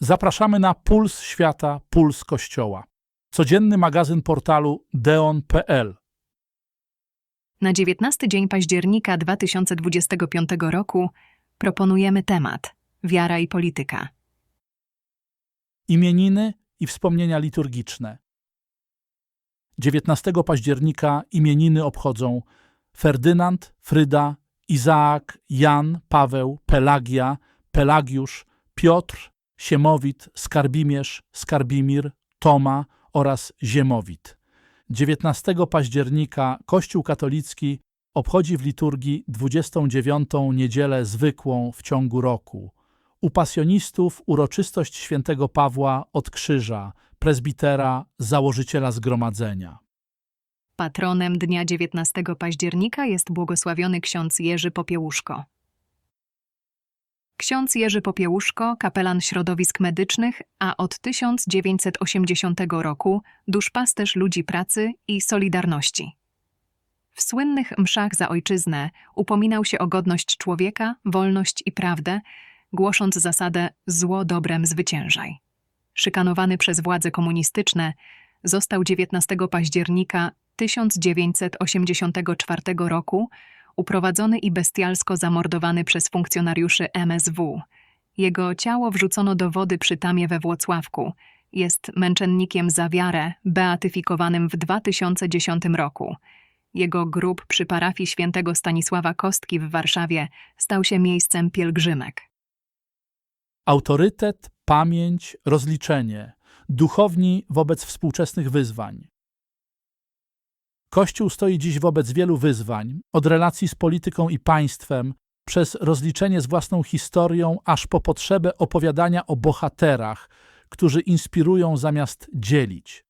Zapraszamy na Puls Świata, Puls Kościoła. Codzienny magazyn portalu deon.pl. Na 19 dzień października 2025 roku proponujemy temat Wiara i polityka. Imieniny i wspomnienia liturgiczne. 19 października imieniny obchodzą Ferdynand, Fryda, Izaak, Jan, Paweł, Pelagia, Pelagiusz, Piotr, Siemowit, Skarbimierz, Skarbimir, Toma oraz Ziemowit. 19 października Kościół katolicki obchodzi w liturgii 29. niedzielę zwykłą w ciągu roku. U pasjonistów uroczystość świętego Pawła od krzyża, prezbitera, założyciela zgromadzenia. Patronem dnia 19 października jest błogosławiony ksiądz Jerzy Popiełuszko. Ksiądz Jerzy Popiełuszko, kapelan środowisk medycznych, a od 1980 roku duszpasterz ludzi pracy i Solidarności. W słynnych mszach za ojczyznę upominał się o godność człowieka, wolność i prawdę, głosząc zasadę zło dobrem zwyciężaj. Szykanowany przez władze komunistyczne, został 19 października 1984 roku uprowadzony i bestialsko zamordowany przez funkcjonariuszy MSW. Jego ciało wrzucono do wody przy Tamie we Włocławku. Jest męczennikiem za wiarę, beatyfikowanym w 2010 roku. Jego grób przy parafii świętego Stanisława Kostki w Warszawie stał się miejscem pielgrzymek. Autorytet, pamięć, rozliczenie, duchowni wobec współczesnych wyzwań. Kościół stoi dziś wobec wielu wyzwań, od relacji z polityką i państwem, przez rozliczenie z własną historią, aż po potrzebę opowiadania o bohaterach, którzy inspirują zamiast dzielić.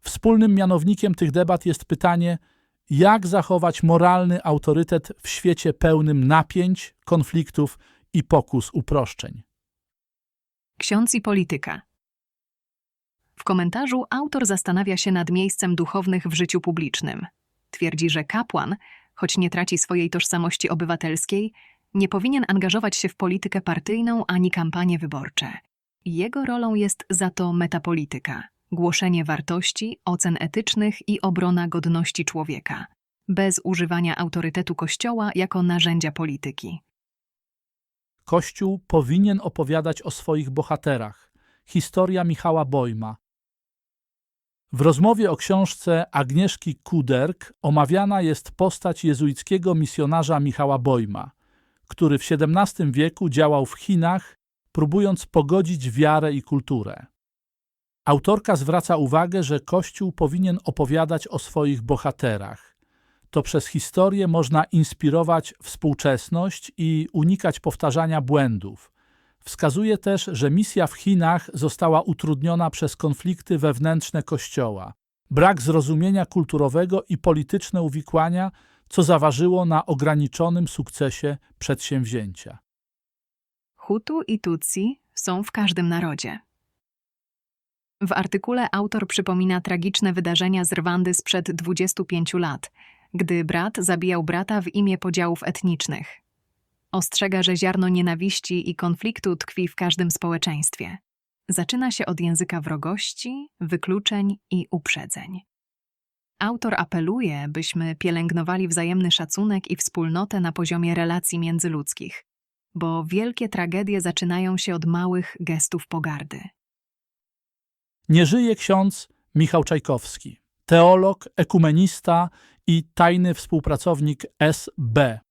Wspólnym mianownikiem tych debat jest pytanie, jak zachować moralny autorytet w świecie pełnym napięć, konfliktów i pokus uproszczeń. Ksiądz i polityka. Komentarzu autor zastanawia się nad miejscem duchownych w życiu publicznym. Twierdzi, że kapłan, choć nie traci swojej tożsamości obywatelskiej, nie powinien angażować się w politykę partyjną ani kampanie wyborcze. Jego rolą jest za to metapolityka głoszenie wartości, ocen etycznych i obrona godności człowieka, bez używania autorytetu Kościoła jako narzędzia polityki. Kościół powinien opowiadać o swoich bohaterach. Historia Michała Bojma. W rozmowie o książce Agnieszki Kuderk omawiana jest postać jezuickiego misjonarza Michała Bojma, który w XVII wieku działał w Chinach, próbując pogodzić wiarę i kulturę. Autorka zwraca uwagę, że Kościół powinien opowiadać o swoich bohaterach. To przez historię można inspirować współczesność i unikać powtarzania błędów. Wskazuje też, że misja w Chinach została utrudniona przez konflikty wewnętrzne Kościoła, brak zrozumienia kulturowego i polityczne uwikłania, co zaważyło na ograniczonym sukcesie przedsięwzięcia. Hutu i Tutsi są w każdym narodzie. W artykule autor przypomina tragiczne wydarzenia z Rwandy sprzed 25 lat, gdy brat zabijał brata w imię podziałów etnicznych. Ostrzega, że ziarno nienawiści i konfliktu tkwi w każdym społeczeństwie. Zaczyna się od języka wrogości, wykluczeń i uprzedzeń. Autor apeluje, byśmy pielęgnowali wzajemny szacunek i wspólnotę na poziomie relacji międzyludzkich, bo wielkie tragedie zaczynają się od małych gestów pogardy. Nie żyje ksiądz Michał Czajkowski, teolog, ekumenista i tajny współpracownik SB.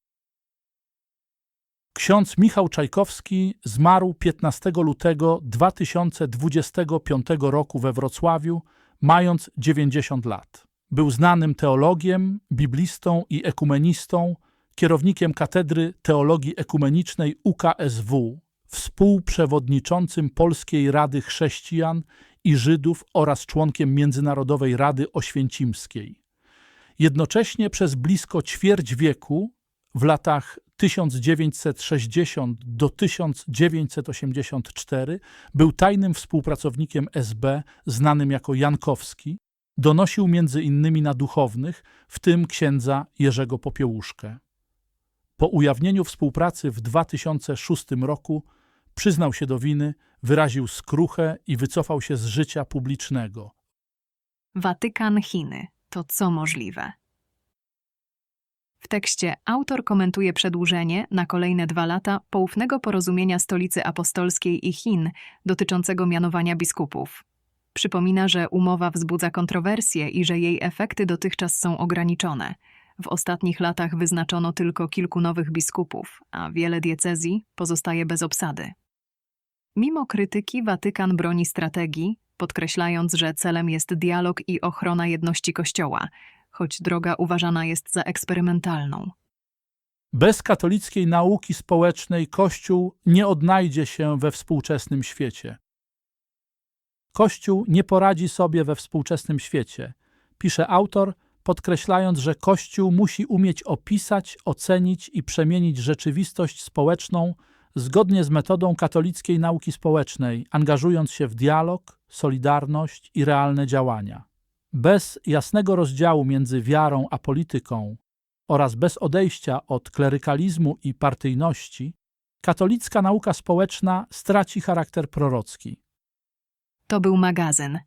Ksiądz Michał Czajkowski zmarł 15 lutego 2025 roku we Wrocławiu, mając 90 lat. Był znanym teologiem, biblistą i ekumenistą, kierownikiem Katedry Teologii Ekumenicznej UKSW, współprzewodniczącym Polskiej Rady Chrześcijan i Żydów oraz członkiem Międzynarodowej Rady Oświęcimskiej. Jednocześnie przez blisko ćwierć wieku, w latach 1960 do 1984, był tajnym współpracownikiem SB, znanym jako Jankowski, donosił między innymi na duchownych, w tym księdza Jerzego Popiełuszkę. Po ujawnieniu współpracy w 2006 roku Przyznał się do winy, wyraził skruchę i wycofał się z życia publicznego. Watykan Chiny. To co możliwe? W tekście autor komentuje przedłużenie na kolejne dwa lata poufnego porozumienia Stolicy Apostolskiej i Chin dotyczącego mianowania biskupów. Przypomina, że umowa wzbudza kontrowersje i że jej efekty dotychczas są ograniczone. W ostatnich latach wyznaczono tylko kilku nowych biskupów, a wiele diecezji pozostaje bez obsady. Mimo krytyki Watykan broni strategii, podkreślając, że celem jest dialog i ochrona jedności Kościoła, choć droga uważana jest za eksperymentalną. Bez katolickiej nauki społecznej Kościół nie odnajdzie się we współczesnym świecie. Kościół nie poradzi sobie we współczesnym świecie, pisze autor, podkreślając, że Kościół musi umieć opisać, ocenić i przemienić rzeczywistość społeczną zgodnie z metodą katolickiej nauki społecznej, angażując się w dialog, solidarność i realne działania. Bez jasnego rozdziału między wiarą a polityką oraz bez odejścia od klerykalizmu i partyjności, katolicka nauka społeczna straci charakter prorocki. To był magazyn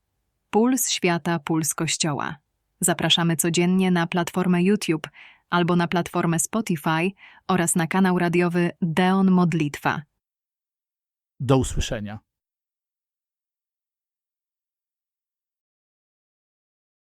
Puls Świata, Puls Kościoła. Zapraszamy codziennie na platformę YouTube albo na platformę Spotify oraz na kanał radiowy Deon Modlitwa. Do usłyszenia.